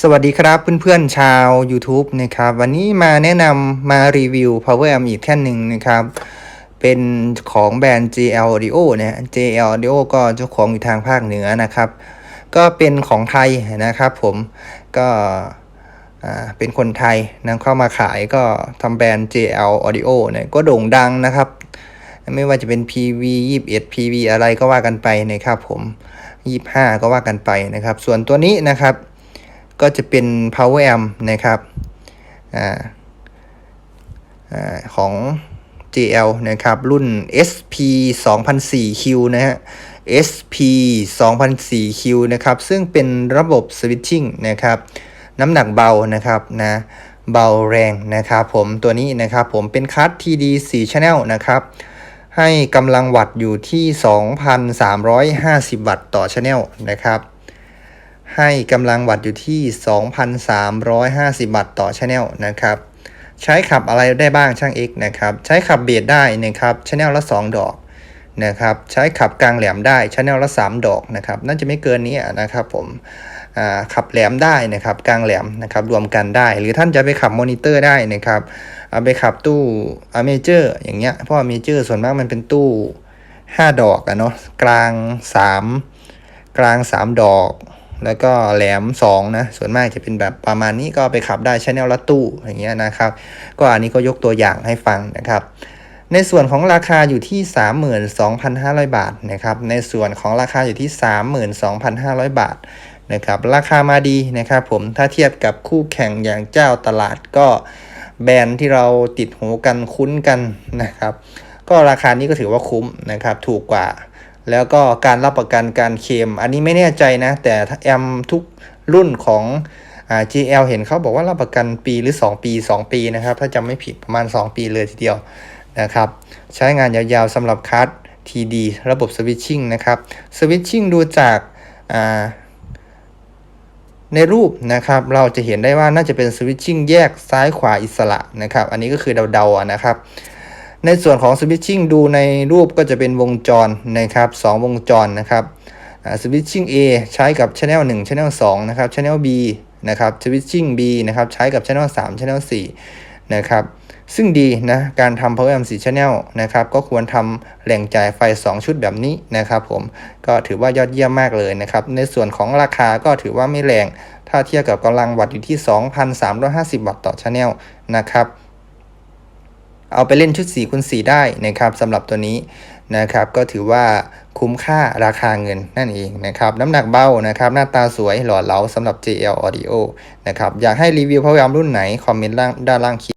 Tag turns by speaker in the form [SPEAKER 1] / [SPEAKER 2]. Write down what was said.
[SPEAKER 1] สวัสดีครับเพื่อนๆชาว YouTube นะครับวันนี้มาแนะนำมารีวิว Power Amp อีกแท่นหนึ่งนะครับ เป็นของแบรนด์ JL Audio นะ JL Audio ก็เจ้าของอยู่ทางภาคเหนือนะครับ ก็เป็นของไทยนะครับผมก็อ่าเป็นคนไทยนำเข้ามาขายก็ทำแบรนด์ JL Audio เนี่ยก็โด่งดังนะครับ ไม่ว่าจะเป็น PV 21 PV อะไรก็ว่ากันไปนะครับผม 25 ก็ว่ากันไปนะครับ ส่วนตัวนี้นะครับ ก็จะเป็น power amp นะครับออของ JL นะครับ รุ่น SP 2004Q นะฮะ SP 2004Q นะครับ ซึ่งเป็นระบบ switching นะครับ น้ำหนักเบานะครับนะเบาแรงนะครับผมตัวนี้นะครับผมเป็นคัส TD 4 Channel นะครับ ให้กำลังวัตต์อยู่ที่ 2,350 วัตต์ต่อ Channel นะครับ ให้กำลังวัตต์อยู่ที่ 2,350 วัตต์ต่อชแนลนะครับ ใช้ขับอะไรได้บ้างช่าง X นะครับ ใช้ขับเบสได้นะครับชแนลละ 2 ดอกนะครับ ใช้ขับกลางแหลมได้ชแนลละ 3 ดอกนะครับ น่าจะไม่เกินนี้นะครับผมขับแหลมได้นะครับ กลางแหลมนะครับรวมกันได้ หรือท่านจะไปขับมอนิเตอร์ได้นะครับเอาไปขับตู้อเมเจอร์อย่างเงี้ยเพราะอเมเจอร์ส่วนมากมันเป็นตู้ 5 ดอกอะเนาะกลาง 3 กลาง 3 ดอก แล้วก็แหลม2นะส่วนมากจะเป็นแบบประมาณนี้ก็ไปขับได้ชแนลละตู้อย่างเงี้ยนะครับ ก็อันนี้ก็ยกตัวอย่างให้ฟังนะครับในส่วนของราคาอยู่ที่ 32,500 บาทนะครับ ในส่วนของราคาอยู่ที่ 32,500 บาทนะครับ ราคามาดีนะครับผม ถ้าเทียบกับคู่แข่งอย่างเจ้าตลาดก็แบรนด์ที่เราติดหูกันคุ้นกันนะครับ ก็ราคานี้ก็ถือว่าคุ้มนะครับ ถูกกว่า แล้วก็การรับประกันการเคลมอันนี้ไม่แน่ใจนะ แต่แอมทุกรุ่นของอ่า GL เห็นเขาบอกว่ารับประกันปีหรือ 2 ปี 2 ปีนะครับ ถ้าจำไม่ผิดประมาณ 2 ปีเลยทีเดียวนะครับ ใช้งานยาวๆสำหรับคัส TD ระบบสวิตชิ่งนะครับสวิตชิ่งดูจากอ่าในรูปนะครับเราจะเห็นได้ว่าน่าจะเป็นสวิตชิ่งแยกซ้ายขวาอิสระนะครับ อันนี้ก็คือเดาๆนะครับ ในส่วนของสวิตชิ่งดูในรูปก็จะเป็นวงจรนะครับ 2 วงจรนะครับสวิตชิ่ง A ใช้กับ Channel 1 Channel 2 นะครับ Channel B นะครับสวิตชิ่ง B นะครับ ใช้กับ Channel 3 Channel 4 นะครับ ซึ่งดีนะ การทำ Power Amp 4 Channel นะครับ ก็ควรทำแหล่งจ่ายไฟ 2 ชุดแบบนี้นะครับผม ก็ถือว่ายอดเยี่ยมมากเลยนะครับ ในส่วนของราคาก็ถือว่าไม่แรง ถ้าเทียบกับกำลังวัตต์อยู่ที่ 2,350 วัตต์ต่อ Channel นะครับ เอาไปเล่นชุด4คูณ4ได้นะครับสำหรับตัวนี้นะครับก็ถือว่าคุ้มค่าราคาเงินนั่นเองนะครับน้ำหนักเบานะครับหน้าตาสวยหล่อเหลาสำหรับ JL Audio นะครับอยากให้รีวิวพยายามรุ่นไหน คอมเมนต์ล่างด้านล่างคลิป